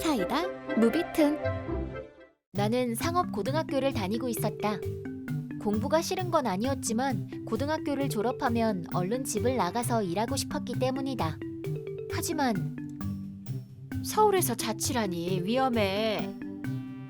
사이다 무비튼 나는 상업 고등학교를 다니고 있었다. 공부가 싫은 건 아니었지만 고등학교를 졸업하면 얼른 집을 나가서 일하고 싶었기 때문이다. 하지만 서울에서 자취라니 위험해.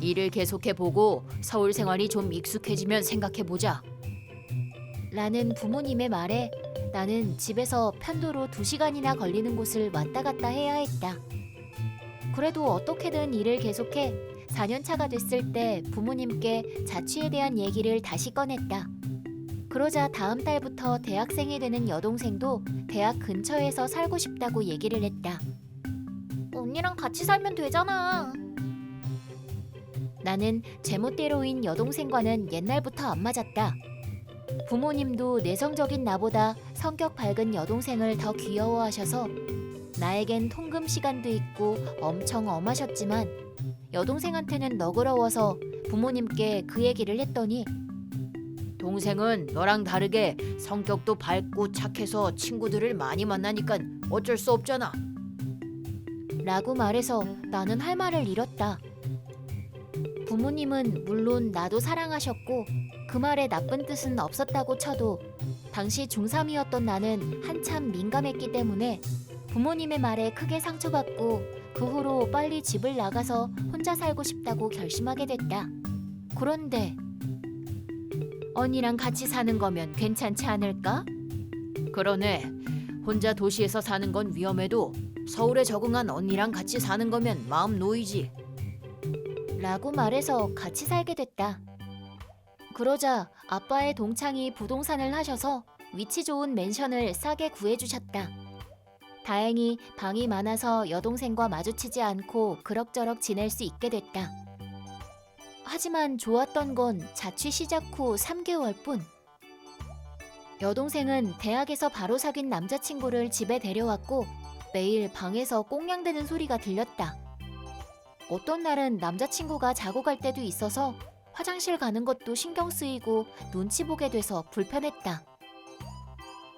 일을 계속해 보고 서울 생활이 좀 익숙해지면 생각해 보자. 라는 부모님의 말에 나는 집에서 편도로 2시간이나 걸리는 곳을 왔다 갔다 해야 했다. 그래도 어떻게든 일을 계속해 4년 차가 됐을 때 부모님께 자취에 대한 얘기를 다시 꺼냈다. 그러자 다음 달부터 대학생이 되는 여동생도 대학 근처에서 살고 싶다고 얘기를 했다. 언니랑 같이 살면 되잖아. 나는 제멋대로인 여동생과는 옛날부터 안 맞았다. 부모님도 내성적인 나보다 성격 밝은 여동생을 더 귀여워하셔서 나에겐 통금 시간도 있고 엄청 엄하셨지만 여동생한테는 너그러워서 부모님께 그 얘기를 했더니 동생은 너랑 다르게 성격도 밝고 착해서 친구들을 많이 만나니까 어쩔 수 없잖아. 라고 말해서 나는 할 말을 잃었다. 부모님은 물론 나도 사랑하셨고 그 말에 나쁜 뜻은 없었다고 쳐도 당시 중3이었던 나는 한참 민감했기 때문에 부모님의 말에 크게 상처받고 그 후로 빨리 집을 나가서 혼자 살고 싶다고 결심하게 됐다. 그런데 언니랑 같이 사는 거면 괜찮지 않을까? 그러네. 혼자 도시에서 사는 건 위험해도 서울에 적응한 언니랑 같이 사는 거면 마음 놓이지. 라고 말해서 같이 살게 됐다. 그러자 아빠의 동창이 부동산을 하셔서 위치 좋은 맨션을 싸게 구해주셨다. 다행히 방이 많아서 여동생과 마주치지 않고 그럭저럭 지낼 수 있게 됐다. 하지만 좋았던 건 자취 시작 후 3개월 뿐. 여동생은 대학에서 바로 사귄 남자친구를 집에 데려왔고 매일 방에서 꽁냥대는 소리가 들렸다. 어떤 날은 남자친구가 자고 갈 때도 있어서 화장실 가는 것도 신경 쓰이고 눈치 보게 돼서 불편했다.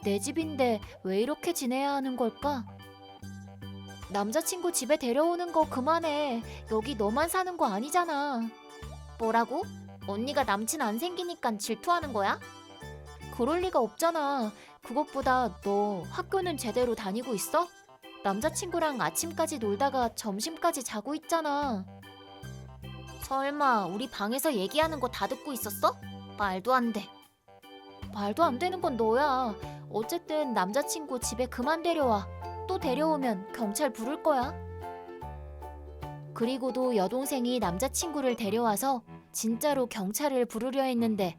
내 집인데 왜 이렇게 지내야 하는 걸까? 남자친구 집에 데려오는 거 그만해. 여기 너만 사는 거 아니잖아. 뭐라고? 언니가 남친 안 생기니까 질투하는 거야? 그럴 리가 없잖아. 그것보다 너 학교는 제대로 다니고 있어? 남자친구랑 아침까지 놀다가 점심까지 자고 있잖아. 설마 우리 방에서 얘기하는 거 다 듣고 있었어? 말도 안 돼. 말도 안 되는 건 너야. 어쨌든 남자친구 집에 그만 데려와. 또 데려오면 경찰 부를 거야. 그리고도 여동생이 남자친구를 데려와서 진짜로 경찰을 부르려 했는데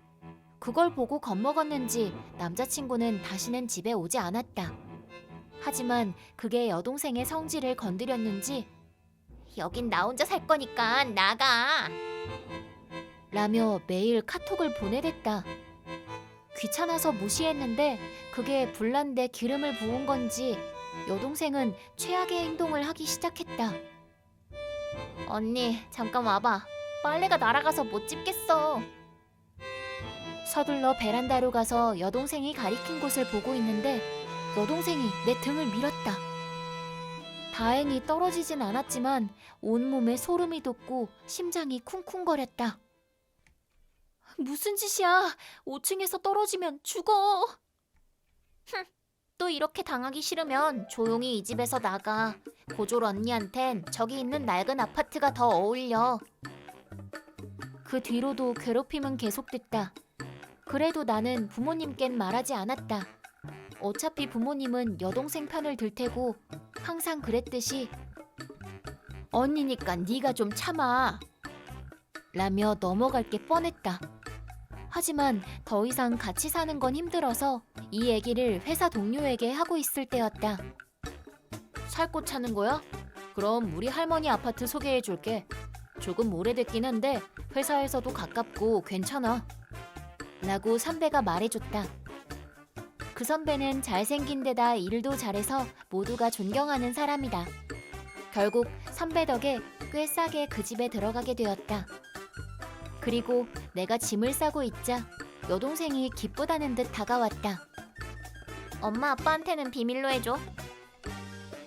그걸 보고 겁먹었는지 남자친구는 다시는 집에 오지 않았다. 하지만 그게 여동생의 성질을 건드렸는지 여긴 나 혼자 살 거니까 나가. 라며 매일 카톡을 보내댔다. 귀찮아서 무시했는데 그게 불난데 기름을 부은 건지 여동생은 최악의 행동을 하기 시작했다. 언니, 잠깐 와봐. 빨래가 날아가서 못 집겠어. 서둘러 베란다로 가서 여동생이 가리킨 곳을 보고 있는데 여동생이 내 등을 밀었다. 다행히 떨어지진 않았지만 온몸에 소름이 돋고 심장이 쿵쿵거렸다. 무슨 짓이야? 5층에서 떨어지면 죽어. 흠, 또 이렇게 당하기 싫으면 조용히 이 집에서 나가. 고졸 언니한텐 저기 있는 낡은 아파트가 더 어울려. 그 뒤로도 괴롭힘은 계속됐다. 그래도 나는 부모님껜 말하지 않았다. 어차피 부모님은 여동생 편을 들 테고 항상 그랬듯이 언니니까 네가 좀 참아. 라며 넘어갈 게 뻔했다. 하지만 더 이상 같이 사는 건 힘들어서 이 얘기를 회사 동료에게 하고 있을 때였다. 살 곳 찾는 거야? 그럼 우리 할머니 아파트 소개해 줄게. 조금 오래됐긴 한데 회사에서도 가깝고 괜찮아. 라고 선배가 말해줬다. 그 선배는 잘생긴 데다 일도 잘해서 모두가 존경하는 사람이다. 결국 선배 덕에 꽤 싸게 그 집에 들어가게 되었다. 그리고 내가 짐을 싸고 있자 여동생이 기쁘다는 듯 다가왔다. 엄마 아빠한테는 비밀로 해줘.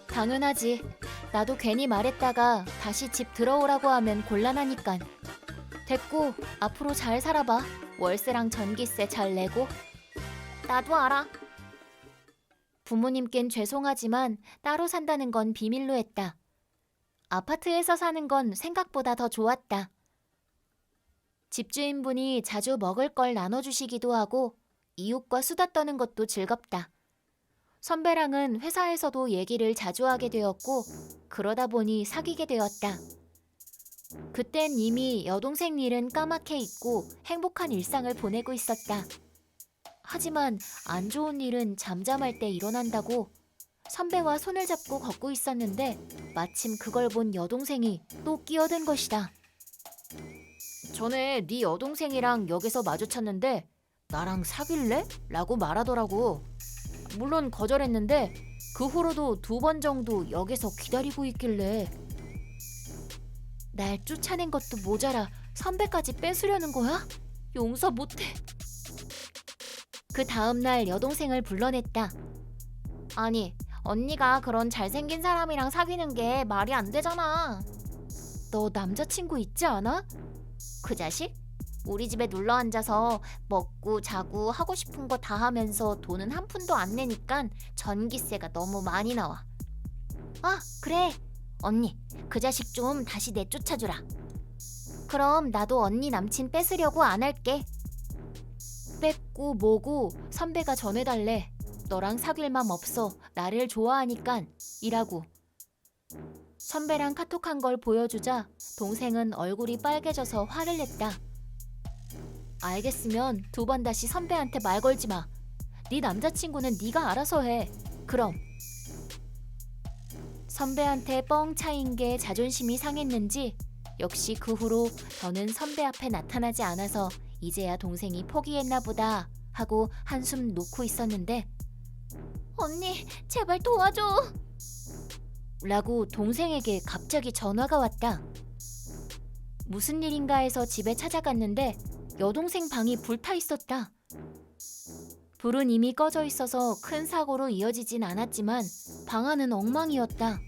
당연하지. 나도 괜히 말했다가 다시 집 들어오라고 하면 곤란하니깐. 됐고 앞으로 잘 살아봐. 월세랑 전기세 잘 내고. 나도 알아. 부모님께는 죄송하지만 따로 산다는 건 비밀로 했다. 아파트에서 사는 건 생각보다 더 좋았다. 집주인분이 자주 먹을 걸 나눠주시기도 하고 이웃과 수다 떠는 것도 즐겁다. 선배랑은 회사에서도 얘기를 자주 하게 되었고 그러다 보니 사귀게 되었다. 그땐 이미 여동생 일은 까맣게 잊고 행복한 일상을 보내고 있었다. 하지만 안 좋은 일은 잠잠할 때 일어난다고 선배와 손을 잡고 걷고 있었는데 마침 그걸 본 여동생이 또 끼어든 것이다. 전에 네 여동생이랑 역에서 마주쳤는데 나랑 사귈래? 라고 말하더라고. 물론 거절했는데 그 후로도 두 번 정도 역에서 기다리고 있길래 날 쫓아낸 것도 모자라 선배까지 뺏으려는 거야? 용서 못해. 그 다음 날 여동생을 불러냈다. 아니, 언니가 그런 잘생긴 사람이랑 사귀는 게 말이 안 되잖아. 너 남자친구 있지 않아? 그 자식? 우리 집에 눌러 앉아서 먹고 자고 하고 싶은 거 다 하면서 돈은 한 푼도 안 내니까 전기세가 너무 많이 나와. 아, 그래. 언니, 그 자식 좀 다시 내쫓아주라. 그럼 나도 언니 남친 뺏으려고 안 할게. 뺏고 뭐고 선배가 전해달래. 너랑 사귈 맘 없어. 나를 좋아하니깐 이라고. 선배랑 카톡한 걸 보여주자 동생은 얼굴이 빨개져서 화를 냈다. 알겠으면 두 번 다시 선배한테 말 걸지 마. 네 남자친구는 네가 알아서 해. 그럼. 선배한테 뻥 차인 게 자존심이 상했는지 역시 그 후로 더는 선배 앞에 나타나지 않아서 이제야 동생이 포기했나 보다 하고 한숨 놓고 있었는데 언니 제발 도와줘 라고 동생에게 갑자기 전화가 왔다. 무슨 일인가 해서 집에 찾아갔는데 여동생 방이 불타 있었다. 불은 이미 꺼져 있어서 큰 사고로 이어지진 않았지만 방 안은 엉망이었다.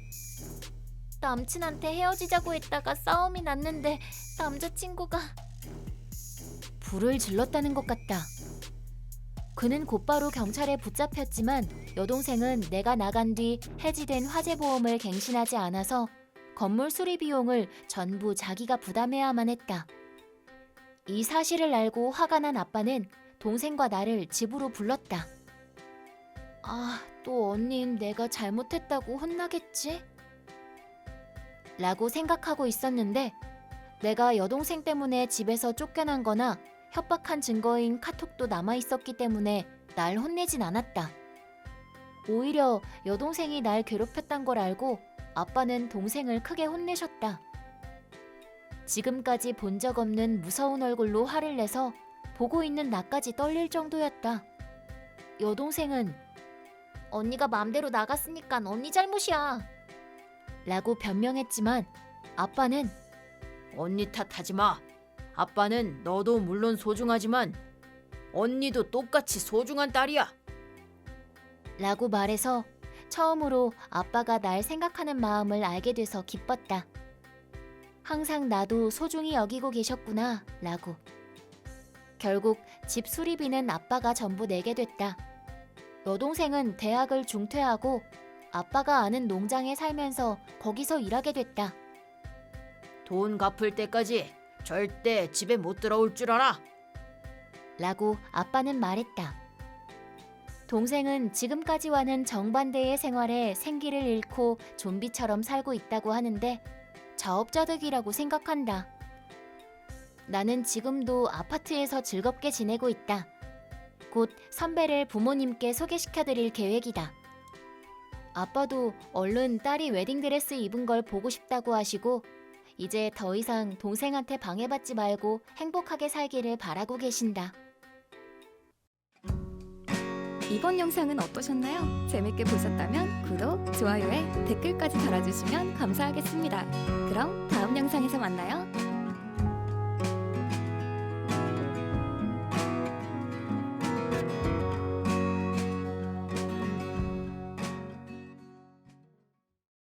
남친한테 헤어지자고 했다가 싸움이 났는데 남자친구가 불을 질렀다는 것 같다. 그는 곧바로 경찰에 붙잡혔지만 여동생은 내가 나간 뒤 해지된 화재보험을 갱신하지 않아서 건물 수리 비용을 전부 자기가 부담해야만 했다. 이 사실을 알고 화가 난 아빠는 동생과 나를 집으로 불렀다. 아, 또 언닌 내가 잘못했다고 혼나겠지? 라고 생각하고 있었는데 내가 여동생 때문에 집에서 쫓겨난 거나 협박한 증거인 카톡도 남아 있었기 때문에 날 혼내진 않았다. 오히려 여동생이 날 괴롭혔단 걸 알고 아빠는 동생을 크게 혼내셨다. 지금까지 본 적 없는 무서운 얼굴로 화를 내서 보고 있는 나까지 떨릴 정도였다. 여동생은 언니가 맘대로 나갔으니까 언니 잘못이야. 라고 변명했지만 아빠는 언니 탓하지 마. 아빠는 너도 물론 소중하지만 언니도 똑같이 소중한 딸이야. 라고 말해서 처음으로 아빠가 날 생각하는 마음을 알게 돼서 기뻤다. 항상 나도 소중히 여기고 계셨구나 라고. 결국 집 수리비는 아빠가 전부 내게 됐다. 여동생은 대학을 중퇴하고 아빠가 아는 농장에 살면서 거기서 일하게 됐다. 돈 갚을 때까지 절대 집에 못 들어올 줄 알아. 라고 아빠는 말했다. 동생은 지금까지와는 정반대의 생활에 생기를 잃고 좀비처럼 살고 있다고 하는데 자업자득이라고 생각한다. 나는 지금도 아파트에서 즐겁게 지내고 있다. 곧 선배를 부모님께 소개시켜 드릴 계획이다. 아빠도 얼른 딸이 웨딩드레스 입은 걸 보고 싶다고 하시고 이제 더 이상 동생한테 방해받지 말고 행복하게 살기를 바라고 계신다. 이번 영상은 어떠셨나요? 재밌게 보셨다면 구독, 좋아요에 댓글까지 달아주시면 감사하겠습니다. 그럼 다음 영상에서 만나요.